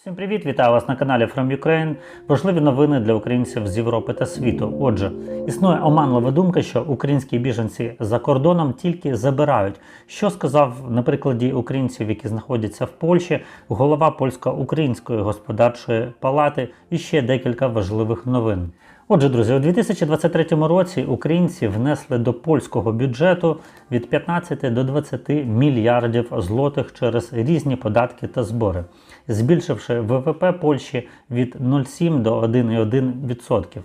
Всім привіт! Вітаю вас на каналі From Ukraine. Важливі новини для українців з Європи та світу. Отже, існує оманлива думка, що українські біженці за кордоном тільки забирають. Що сказав на прикладі українців, які знаходяться в Польщі, голова польсько-української господарчої палати і ще декілька важливих новин. Отже, друзі, у 2023 році українці внесли до польського бюджету від 15 до 20 мільярдів злотих через різні податки та збори, збільшивши ВВП Польщі від 0,7 до 1,1%.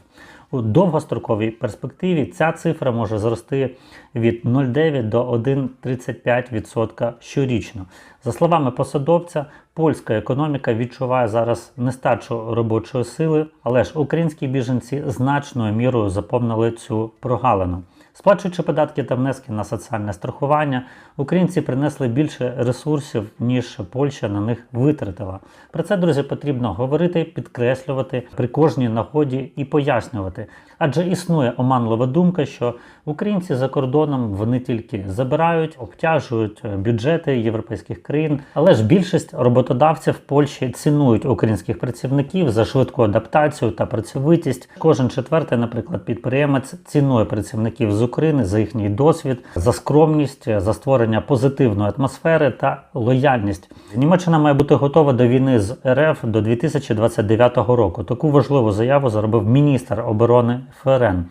У довгостроковій перспективі ця цифра може зрости від 0,9 до 1,35% щорічно. За словами посадовця, польська економіка відчуває зараз нестачу робочої сили, але ж українські біженці значною мірою заповнили цю прогалину. Сплачуючи податки та внески на соціальне страхування, українці принесли більше ресурсів, ніж Польща на них витратила. Про це, друзі, потрібно говорити, підкреслювати при кожній нагоді і пояснювати. Адже існує оманлива думка, що українці за кордоном вони тільки забирають, обтяжують бюджети європейських країн, але ж більшість роботодавців Польщі цінують українських працівників за швидку адаптацію та працьовитість. Кожен четвертий, наприклад, підприємець цінує працівників з України за їхній досвід, за скромність, за створення позитивної атмосфери та лояльність. Німеччина має бути готова до війни з РФ до 2029 року. Таку важливу заяву зробив міністр оборони ФРН.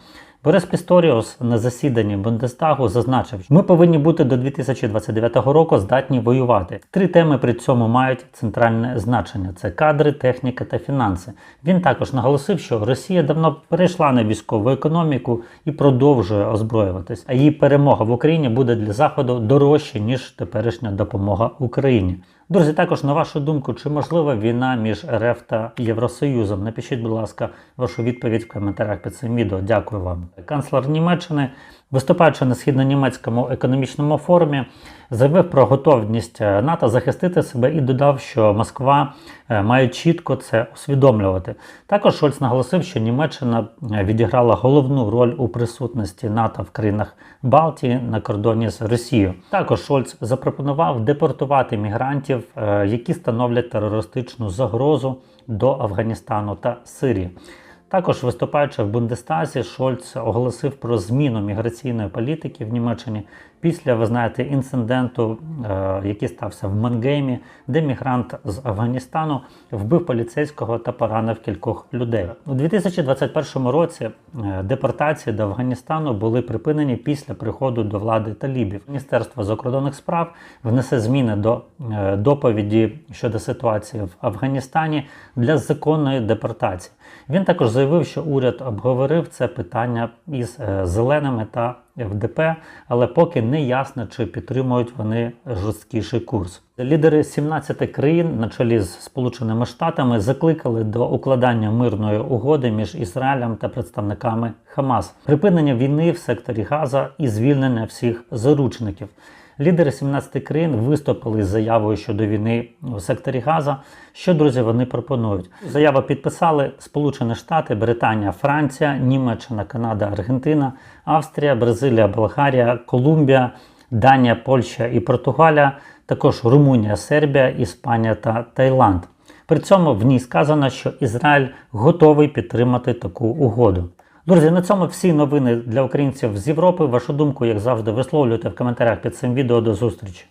Борис Пісторіус на засіданні Бундестагу зазначив, що ми повинні бути до 2029 року здатні воювати. Три теми при цьому мають центральне значення: це кадри, техніка та фінанси. Він також наголосив, що Росія давно перейшла на військову економіку і продовжує озброюватись. А її перемога в Україні буде для заходу дорожче ніж теперішня допомога Україні. Друзі, також на вашу думку, чи можлива війна між РФ та Євросоюзом? Напишіть, будь ласка, вашу відповідь в коментарях під цим відео. Дякую вам. Канцлер Німеччини, виступаючи на східно-німецькому економічному форумі, заявив про готовність НАТО захистити себе і додав, що Москва е, має чітко це усвідомлювати. Також Шольц наголосив, що Німеччина е, відіграла головну роль у присутності НАТО в країнах Балтії на кордоні з Росією. Також Шольц запропонував депортувати мігрантів, е, які становлять терористичну загрозу до Афганістану та Сирії. Також виступаючи в Бундестазі, Шольц оголосив про зміну міграційної політики в Німеччині після, ви знаєте, інциденту, е, який стався в Мангеймі, де мігрант з Афганістану вбив поліцейського та поранив кількох людей. У 2021 році е, депортації до Афганістану були припинені після приходу до влади талібів. Міністерство закордонних справ внесе зміни до е, доповіді щодо ситуації в Афганістані для законної депортації. Він також заявив, що уряд обговорив це питання із зеленими та ФДП, але поки не ясно, чи підтримують вони жорсткіший курс. Лідери 17 країн на чолі з Сполученими Штатами закликали до укладання мирної угоди між Ізраїлем та представниками Хамас, припинення війни в секторі Газа і звільнення всіх заручників. Лідери 17 країн виступили з заявою щодо війни у секторі Газа. Що друзі вони пропонують? Заяву підписали Сполучені Штати, Британія, Франція, Німеччина, Канада, Аргентина, Австрія, Бразилія, Болгарія, Колумбія, Данія, Польща і Португалія, також Румунія, Сербія, Іспанія та Таїланд. При цьому в ній сказано, що Ізраїль готовий підтримати таку угоду. Друзі, на цьому всі новини для українців з Європи. Вашу думку, як завжди, висловлюйте в коментарях під цим відео. До зустрічі.